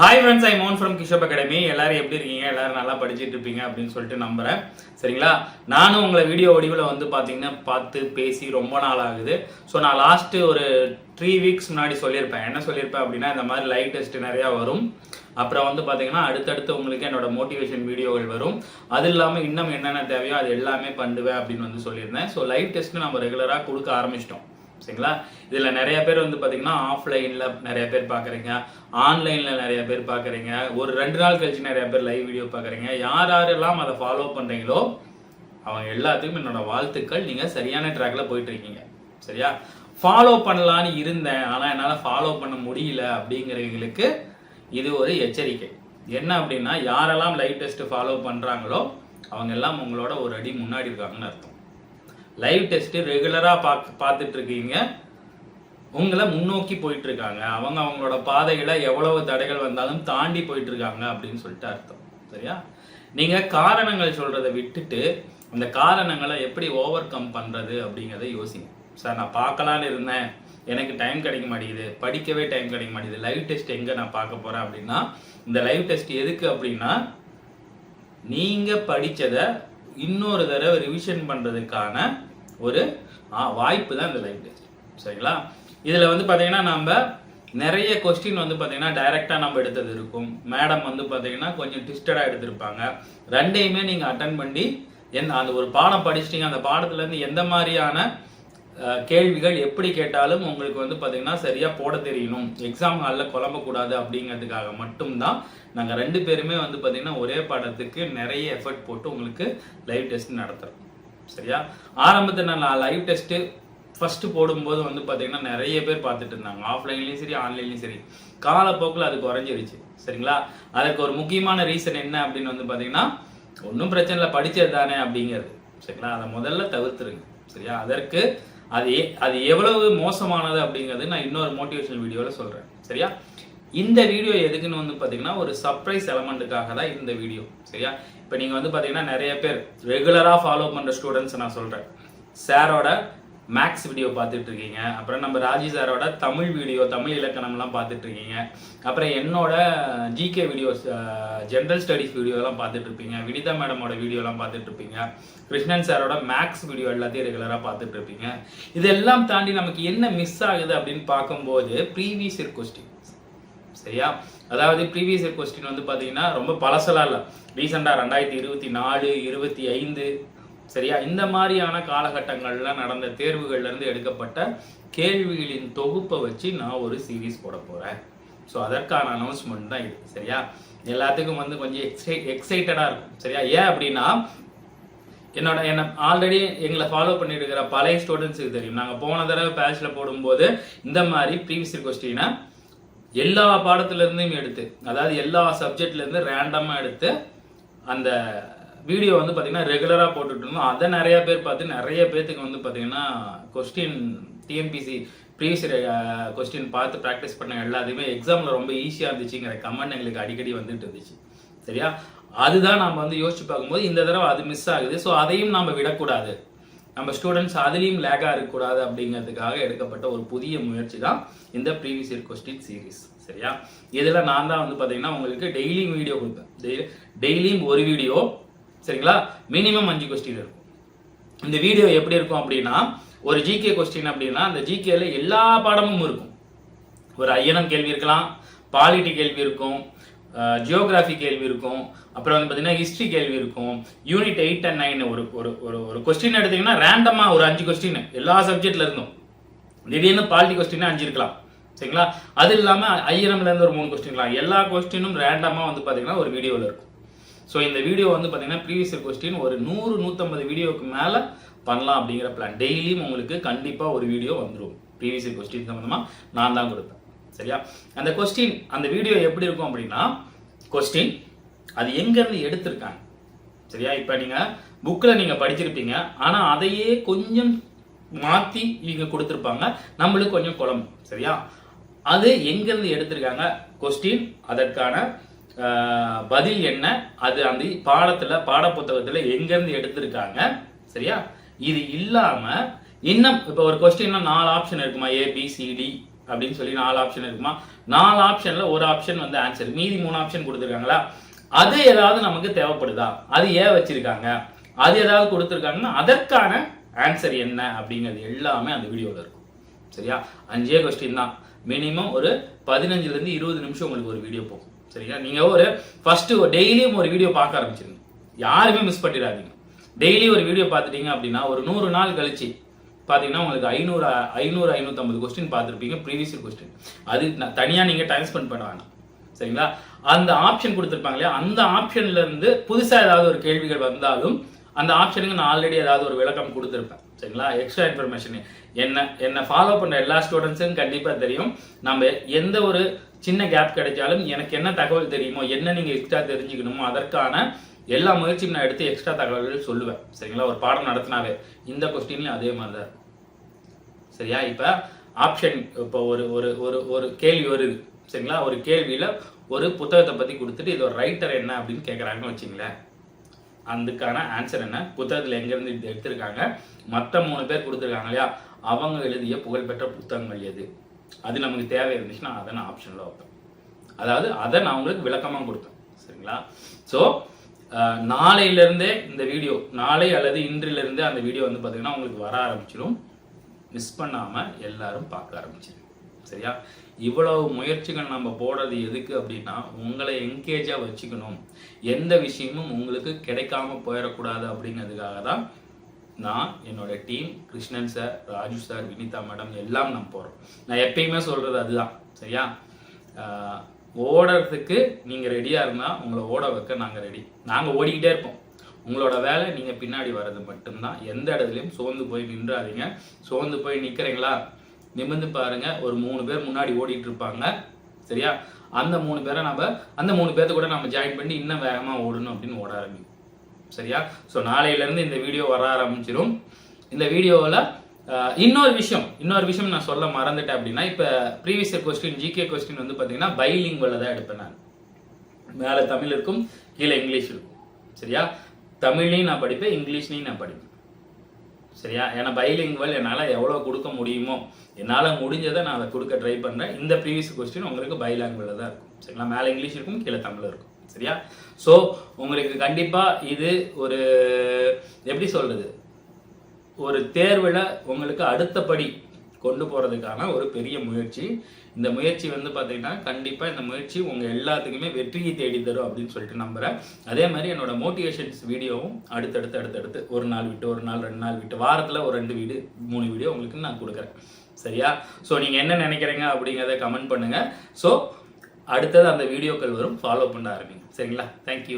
Hi friends I Mon from Kishab academy எல்லாரும் எப்படி இருக்கீங்க? எல்லாரும் நல்லா படிச்சுட்டு இருப்பீங்க அப்படின்னு சொல்லிட்டு நம்புறேன். சரிங்களா? நானும் உங்களை வீடியோ வடிவில் வந்து பார்த்தீங்கன்னா பார்த்து பேசி ரொம்ப நாள் ஆகுது. ஸோ நான் லாஸ்ட்டு ஒரு த்ரீ வீக்ஸ் முன்னாடி சொல்லியிருப்பேன். என்ன சொல்லியிருப்பேன் அப்படின்னா இந்த மாதிரி லைவ் டெஸ்ட் நிறையா வரும். அப்புறம் வந்து பார்த்தீங்கன்னா அடுத்தடுத்து உங்களுக்கு என்னோட மோட்டிவேஷன் வீடியோகள் வரும். அது இல்லாமல் இன்னும் என்னென்ன தேவையோ அது எல்லாமே பண்ணுவேன் அப்படின்னு வந்து சொல்லியிருந்தேன். ஸோ லைவ் டெஸ்ட்டு நம்ம ரெகுலராக கொடுக்க ஆரம்பிச்சிட்டோம். சரிங்களா? இதில் நிறைய பேர் வந்து பார்த்தீங்கன்னா ஆஃப்லைனில் நிறைய பேர் பார்க்குறீங்க ஆன்லைனில் நிறைய பேர் பார்க்குறீங்க ஒரு ரெண்டு நாள் கழிச்சு நிறைய பேர் லைவ் வீடியோ பார்க்குறீங்க யார் யாரெல்லாம் அதை ஃபாலோ பண்ணுறீங்களோ அவங்க எல்லாத்துக்கும் என்னோட வாழ்த்துக்கள். நீங்கள் சரியான ட்ராக்ல போயிட்டு இருக்கீங்க. சரியா? ஃபாலோ பண்ணலான்னு இருந்தேன். ஆனால் என்னால் ஃபாலோ பண்ண முடியல அப்படிங்கிறவங்களுக்கு இது ஒரு எச்சரிக்கை. என்ன அப்படின்னா யாரெல்லாம் லைவ் டெஸ்ட் ஃபாலோ பண்ணுறாங்களோ அவங்க எல்லாம் உங்களோட ஒரு அடி முன்னாடி இருக்காங்கன்னு அர்த்தம். லைவ் டெஸ்ட் ரெகுலராக பார்க்க பார்த்துட்டு இருக்கீங்க உங்களை முன்னோக்கி போயிட்டு இருக்காங்க அவங்க அவங்களோட பாதைகளை எவ்வளவு தடைகள் வந்தாலும் தாண்டி போயிட்டு இருக்காங்க அப்படின்னு சொல்லிட்டு அர்த்தம். சரியா? நீங்க காரணங்கள் சொல்கிறத விட்டுட்டு அந்த காரணங்களை எப்படி ஓவர் கம் பண்றது அப்படிங்கிறத யோசிங்க. சார் நான் பார்க்கலான்னு இருந்தேன். எனக்கு டைம் கிடைக்க மாட்டேங்குது. படிக்கவே டைம் கிடைக்க மாட்டேங்குது. லைவ் டெஸ்ட் எங்க நான் பார்க்க போறேன் அப்படின்னா இந்த லைவ் டெஸ்ட் எதுக்கு அப்படின்னா நீங்க படித்ததை இன்னொரு தடவை ரிவிஷன் பண்றதுக்கான ஒரு வாய்ப்பு தான் இந்த லைவ் டெஸ்ட் சரிங்களா? இதில் வந்து பார்த்தீங்கன்னா நம்ம நிறைய கொஸ்டின் வந்து பார்த்தீங்கன்னா டைரெக்டாக நம்ம எடுத்தது இருக்கும். மேடம் வந்து பார்த்தீங்கன்னா கொஞ்சம் ட்விஸ்டடாக எடுத்திருப்பாங்க. ரெண்டையுமே நீங்கள் அட்டன் பண்ணி என் அந்த ஒரு பாடம் படிச்சிட்டிங்க அந்த பாடத்துலேருந்து எந்த மாதிரியான கேள்விகள் எப்படி கேட்டாலும் உங்களுக்கு வந்து பார்த்தீங்கன்னா சரியாக போட தெரியணும். எக்ஸாம் ஹாலில் குழம்பக்கூடாது அப்படிங்கிறதுக்காக மட்டும்தான் நாங்கள் ரெண்டு பேருமே வந்து பார்த்தீங்கன்னா ஒரே பாடத்துக்கு நிறைய எஃபர்ட் போட்டு உங்களுக்கு லைவ் டெஸ்ட் நடத்துகிறோம் சரியா? ஆரம்பத்தில் நான் லைவ் டெஸ்ட்டு ஃபஸ்ட்டு போடும்போது வந்து பார்த்தீங்கன்னா நிறைய பேர் பார்த்துட்டு இருந்தாங்க. ஆஃப்லைன்லேயும் சரி ஆன்லைன்லேயும் சரி. காலப்போக்கில் அது குறைஞ்சிருச்சு. சரிங்களா? அதுக்கு ஒரு முக்கியமான ரீசன் என்ன அப்படின்னு வந்து பார்த்தீங்கன்னா ஒன்றும் பிரச்சனை இல்லை படித்தது தானே அப்படிங்கிறது. சரிங்களா? அதை முதல்ல தவிர்த்துருங்க. சரியா? அதற்கு அது எ- அது எவ்வளவு மோசமானது அப்படிங்கிறது நான் இன்னொரு மோட்டிவேஷனல் வீடியோவில் சொல்கிறேன் சரியா? இந்த வீடியோ எதுக்குன்னு வந்து பார்த்தீங்கன்னா ஒரு சர்ப்ரைஸ் எலமெண்ட்டுக்காக தான் இந்த வீடியோ சரியா? இப்போ நீங்கள் வந்து பார்த்தீங்கன்னா நிறைய பேர் ரெகுலராக ஃபாலோ பண்ணுற ஸ்டூடெண்ட்ஸ் நான் சொல்கிறேன் சாரோட மேக்ஸ் வீடியோ பார்த்துட்டு இருக்கீங்க. அப்புறம் நம்ம ராஜி சாரோட தமிழ் வீடியோ தமிழ் இலக்கணம்லாம் பார்த்துட்டு இருக்கீங்க. அப்புறம் என்னோட ஜிகே வீடியோஸ் ஜென்ரல் ஸ்டடீஸ் வீடியோலாம் பார்த்துட்டு இருப்பீங்க. வினிதா மேடமோட வீடியோலாம் பார்த்துட்டு இருப்பீங்க. கிருஷ்ணன் சாரோட மேக்ஸ் வீடியோ எல்லாத்தையும் ரெகுலராக பார்த்துட்டு இருப்பீங்க. இதெல்லாம் தாண்டி நமக்கு என்ன மிஸ் ஆகுது அப்படின்னு பார்க்கும்போது ப்ரீவியஸ் இயர் கொஸ்டின் சரியா? அதாவது ப்ரீவியஸ் இயர் கொஸ்டின் வந்து பார்த்தீங்கன்னா ரொம்ப பழசலாம் இல்லை. ரீசெண்டாக ரெண்டாயிரத்தி இருபத்தி நாலு இருபத்தி ஐந்து சரியா? இந்த மாதிரியான காலகட்டங்களில் நடந்த தேர்வுகள்லேருந்து எடுக்கப்பட்ட கேள்விகளின் தொகுப்பை வச்சு நான் ஒரு சீரீஸ் போட போகிறேன் ஸோ அதற்கான அனௌன்ஸ்மெண்ட் தான் இது சரியா? எல்லாத்துக்கும் வந்து கொஞ்சம் எக்ஸை எக்ஸைட்டடாக இருக்கும் சரியா? ஏன் அப்படின்னா என்னோட என்ன ஆல்ரெடி எங்களை ஃபாலோ பண்ணிட்டு இருக்கிற பழைய ஸ்டூடெண்ட்ஸுக்கு தெரியும். நாங்கள் போன தடவை பேட்ச்ல போடும்போது இந்த மாதிரி ப்ரீவியஸ் கொஸ்டினை எல்லா பாடத்துலேருந்தையும் எடுத்து அதாவது எல்லா சப்ஜெக்ட்லேருந்து ரேண்டமாக எடுத்து அந்த வீடியோ வந்து பார்த்தீங்கன்னா ரெகுலராக போட்டுட்டு இருந்தோம் அதை நிறையா பேர் பார்த்து நிறைய பேர்த்துக்கு வந்து பார்த்தீங்கன்னா கொஸ்டின் டிஎன்பிசி ப்ரீவியஸ் கொஸ்டின் பார்த்து ப்ராக்டிஸ் பண்ண எல்லாத்தையுமே எக்ஸாமில் ரொம்ப ஈஸியாக இருந்துச்சுங்கிற கமெண்ட் எங்களுக்கு அடிக்கடி வந்துட்டு இருந்துச்சு. சரியா? அதுதான் நம்ம வந்து யோசிச்சு பார்க்கும்போது இந்த தடவை அது மிஸ் ஆகுது. ஸோ அதையும் நம்ம விடக்கூடாது. நம்ம ஸ்டூடெண்ட்ஸ் அதுலேயும் லேக்காக இருக்கக்கூடாது அப்படிங்கிறதுக்காக எடுக்கப்பட்ட ஒரு புதிய முயற்சி தான் இந்த ப்ரீவியஸ் இயர் கொஸ்டின் சீரீஸ் சரியா? இதில் நான் தான் வந்து பார்த்தீங்கன்னா உங்களுக்கு டெய்லியும் வீடியோ கொடுப்பேன். டெய்- டெய்லியும் ஒரு வீடியோ சரிங்களா? மினிமம் அஞ்சு கொஸ்டின் இருக்கும். இந்த வீடியோ எப்படி இருக்கும் அப்படின்னா ஒரு ஜிகே கொஸ்டின் அப்படின்னா அந்த ஜிகேல எல்லா பாடமும் இருக்கும். ஒரு ஐயனம் கேள்வி இருக்கலாம் பாலிட்டி கேள்வி இருக்கும் ஜியோகிராஃபி கேள்வி இருக்கும். அப்புறம் வந்து பார்த்தீங்கன்னா ஹிஸ்ட்ரி கேள்வி இருக்கும். யூனிட் எயிட் அண்ட் நைன் ஒரு ஒரு ஒரு ஒரு கொஸ்டின் எடுத்தீங்கன்னா ரேண்டமாக ஒரு அஞ்சு கொஸ்டின் எல்லா சப்ஜெக்ட்ல இருந்தும். திடீர்னு பாலிட்டி கொஸ்டின் அஞ்சு இருக்கலாம். சரிங்களா? அது இல்லாமல் ஐயனம்ல இருந்து ஒரு மூணு கொஸ்டின் இருக்கலாம். எல்லா கொஸ்டினும் ரேண்டமாக வந்து பார்த்தீங்கன்னா ஒரு வீடியோவில் இருக்கும். ஸோ இந்த வீடியோ வந்து பார்த்தீங்கன்னா ப்ரீவியஸ் கொஸ்டின் ஒரு நூறு நூற்றம்பது வீடியோவுக்கு மேலே பண்ணலாம் அப்படிங்கிற பிளான் டெய்லியும் உங்களுக்கு கண்டிப்பாக ஒரு வீடியோ வந்துடும் ப்ரீவியஸ் கொஸ்டின் சம்மந்தமாக நான் தான் கொடுப்பேன். சரியா? அந்த கொஸ்டின் அந்த வீடியோ எப்படி இருக்கும் அப்படின்னா கொஸ்டின் அது எங்கேருந்து எடுத்திருக்காங்க? சரியா? இப்போ நீங்கள் புக்கில் நீங்கள் படிச்சிருப்பீங்க. ஆனால் அதையே கொஞ்சம் மாற்றி நீங்கள் கொடுத்துருப்பாங்க. நம்மளுக்கு கொஞ்சம் குழம்பு. சரியா? அது எங்கேருந்து எடுத்திருக்காங்க? கொஸ்டின் அதற்கான பதில் என்ன? அது அந்த பாடத்தில் பாடப்புத்தகத்தில் எங்கேருந்து எடுத்திருக்காங்க? சரியா? இது இல்லாமல் இன்னும் இப்போ ஒரு கொஸ்டின்னா நாலு ஆப்ஷன் இருக்குமா? ஏபிசிடி அப்படின்னு சொல்லி நாலு ஆப்ஷன் இருக்குமா? நாலு ஆப்ஷன்ல ஒரு ஆப்ஷன் வந்து ஆன்சர் மீதி மூணு ஆப்ஷன் கொடுத்துருக்காங்களா? அது ஏதாவது நமக்கு தேவைப்படுதா? அது ஏன் வச்சிருக்காங்க? அது ஏதாவது கொடுத்துருக்காங்கன்னா அதற்கான ஆன்சர் என்ன? அப்படிங்கிறது எல்லாமே அந்த வீடியோவில் இருக்கும். சரியா? அஞ்சே கொஸ்டின் தான். மினிமம் ஒரு பதினஞ்சுலேருந்து இருபது நிமிஷம் உங்களுக்கு ஒரு வீடியோ போகும். சரியா? நீங்கள் ஒரு ஃபர்ஸ்ட் டெய்லியும் ஒரு வீடியோ பார்க்க ஆரம்பிச்சிருங்க. யாருமே மிஸ் பண்ணிடாதீங்க. டெய்லி ஒரு வீடியோ பார்த்துட்டீங்க அப்படின்னா ஒரு நூறு நாள் கழிச்சு பார்த்தீங்கன்னா உங்களுக்கு ஐநூறு ஐநூறு ஐநூற்றம்பது கொஸ்டின் பார்த்துருப்பீங்க ப்ரீவியஸ் கொஸ்டின் அது தனியாக நீங்கள் டைம் ஸ்பெண்ட் பண்ண வேணாம். சரிங்களா? அந்த ஆப்ஷன் கொடுத்துருப்பாங்க இல்லையா? அந்த ஆப்ஷன்லேருந்து புதுசாக ஏதாவது ஒரு கேள்விகள் வந்தாலும் அந்த ஆப்ஷனுக்கு நான் ஆல்ரெடி ஏதாவது ஒரு விளக்கம் கொடுத்துருப்பேன். சரிங்களா? எக்ஸ்ட்ரா இன்ஃபர்மேஷன் என்ன என்னை ஃபாலோ பண்ண எல்லா ஸ்டூடெண்ட்ஸுக்கும் கண்டிப்பாக தெரியும். நம்ம எந்த ஒரு சின்ன கேப் கிடைச்சாலும் எனக்கு என்ன தகவல் தெரியுமோ என்ன நீங்கள் எக்ஸ்ட்ரா தெரிஞ்சுக்கணுமோ அதற்கான எல்லா முயற்சியும் நான் எடுத்து எக்ஸ்ட்ரா தகவல்கள் சொல்லுவேன். சரிங்களா? ஒரு பாடம் நடத்தினாவே இந்த கொஸ்டின்லயும் அதே மாதிரி தான் சரியா? இப்ப ஆப்ஷன் இப்போ ஒரு ஒரு ஒரு ஒரு கேள்வி வருது. சரிங்களா? ஒரு கேள்வியில ஒரு புத்தகத்தை பத்தி கொடுத்துட்டு இது ஒரு ரைட்டர் என்ன அப்படின்னு கேட்குறாங்கன்னு வச்சுங்களேன். அதுக்கான ஆன்சர் என்ன? புத்தகத்துல எங்க இருந்து இது எடுத்திருக்காங்க? மற்ற மூணு பேர் கொடுத்துருக்காங்க இல்லையா? அவங்க எழுதிய புகழ்பெற்ற புத்தகங்கள் எது? அது நமக்கு தேவை இருந்துச்சுன்னா அதை நான் ஆப்ஷன்ல வைப்பேன். அதாவது அதை நான் உங்களுக்கு விளக்கமா கொடுப்பேன். சரிங்களா? ஸோ நாளையிலேருந்தே இந்த வீடியோ நாளை அல்லது இன்றிலிருந்தே அந்த வீடியோ வந்து பார்த்தீங்கன்னா உங்களுக்கு வர ஆரம்பிச்சிடும் மிஸ் பண்ணாமல் எல்லாரும் பார்க்க ஆரம்பிச்சிருங்க சரியா? இவ்வளவு முயற்சிகள் நம்ம போடுறது எதுக்கு அப்படின்னா உங்களை என்கேஜாக வச்சுக்கணும். எந்த விஷயமும் உங்களுக்கு கிடைக்காம போயிடக்கூடாது அப்படிங்கிறதுக்காக தான் நான் என்னோட team Krishnan sir Raju sir Vinitha madam எல்லாம் நான் போகிறோம் நான் எப்பயுமே சொல்கிறது அதுதான். சரியா? ஓடுறதுக்கு நீங்கள் ரெடியாக இருந்தால் உங்களை ஓட வைக்க நாங்கள் ரெடி நாங்கள் ஓடிக்கிட்டே இருப்போம். உங்களோட வேலை நீங்கள் பின்னாடி வர்றது மட்டும்தான். எந்த இடத்துலையும் சோர்ந்து போய் நின்றாதீங்க. சோர்ந்து போய் நிற்கிறீங்களா நிமிர்ந்து பாருங்க. ஒரு மூணு பேர் முன்னாடி ஓடிட்டு இருப்பாங்க சரியா? அந்த மூணு பேரை நம்ம அந்த மூணு பேர்த்த கூட நம்ம ஜாயின் பண்ணி இன்னும் வேகமாக ஓடணும் அப்படின்னு ஓட ஆரம்பிக்கும். சரியா? ஸோ நாளையிலேருந்து இந்த வீடியோ வர ஆரம்பிச்சிடும் இந்த வீடியோவில் இன்னொரு விஷயம். இன்னொரு விஷயம் நான் சொல்ல மறந்துட்டேன் அப்படின்னா இப்போ ப்ரீவியஸ் கொஸ்டின் ஜிகே கொஸ்டின் வந்து பார்த்தீங்கன்னா பைலிங்குவலில் தான் எடுப்பேன் நான். மேலே தமிழ் இருக்கும் கீழே இங்கிலீஷ் இருக்கும். சரியா? தமிழ்லையும் நான் படிப்பேன் இங்கிலீஷ்லையும் நான் படிப்பேன். சரியா? ஏன்னா பைலிங்குவல் என்னால் எவ்வளோ கொடுக்க முடியுமோ என்னால் முடிஞ்சதை நான் அதை கொடுக்க ட்ரை பண்ணுறேன் இந்த ப்ரீவியஸ் கொஸ்டின் உங்களுக்கு பைலாங்குவலில் தான் இருக்கும். சரிங்களா? மேலே இங்கிலீஷ் இருக்கும் கீழே தமிழ் இருக்கும். சரியா? ஸோ உங்களுக்கு கண்டிப்பாக இது ஒரு எப்படி சொல்கிறது ஒரு தேர்வில் உங்களுக்கு அடுத்தபடி கொண்டு போகிறதுக்கான ஒரு பெரிய முயற்சி. இந்த முயற்சி வந்து பார்த்தீங்கன்னா கண்டிப்பாக இந்த முயற்சி உங்கள் எல்லாத்துக்குமே வெற்றியை தேடி தரும் அப்படின்னு சொல்லிட்டு நம்புகிறேன் அதே மாதிரி என்னோட மோட்டிவேஷன்ஸ் வீடியோவும் அடுத்தடுத்து அடுத்தடுத்து ஒரு நாள் விட்டு ஒரு நாள் ரெண்டு நாள் விட்டு வாரத்தில் ஒரு ரெண்டு வீடு மூணு வீடியோ உங்களுக்கு நான் கொடுக்குறேன். சரியா? ஸோ நீங்கள் என்ன நினைக்கிறீங்க அப்படிங்கிறத கமெண்ட் பண்ணுங்கள் ஸோ அடுத்தது அந்த வீடியோக்கள் வரும். ஃபாலோ பண்ண ஆரம்பிங்க. சரிங்களா? தேங்க்யூ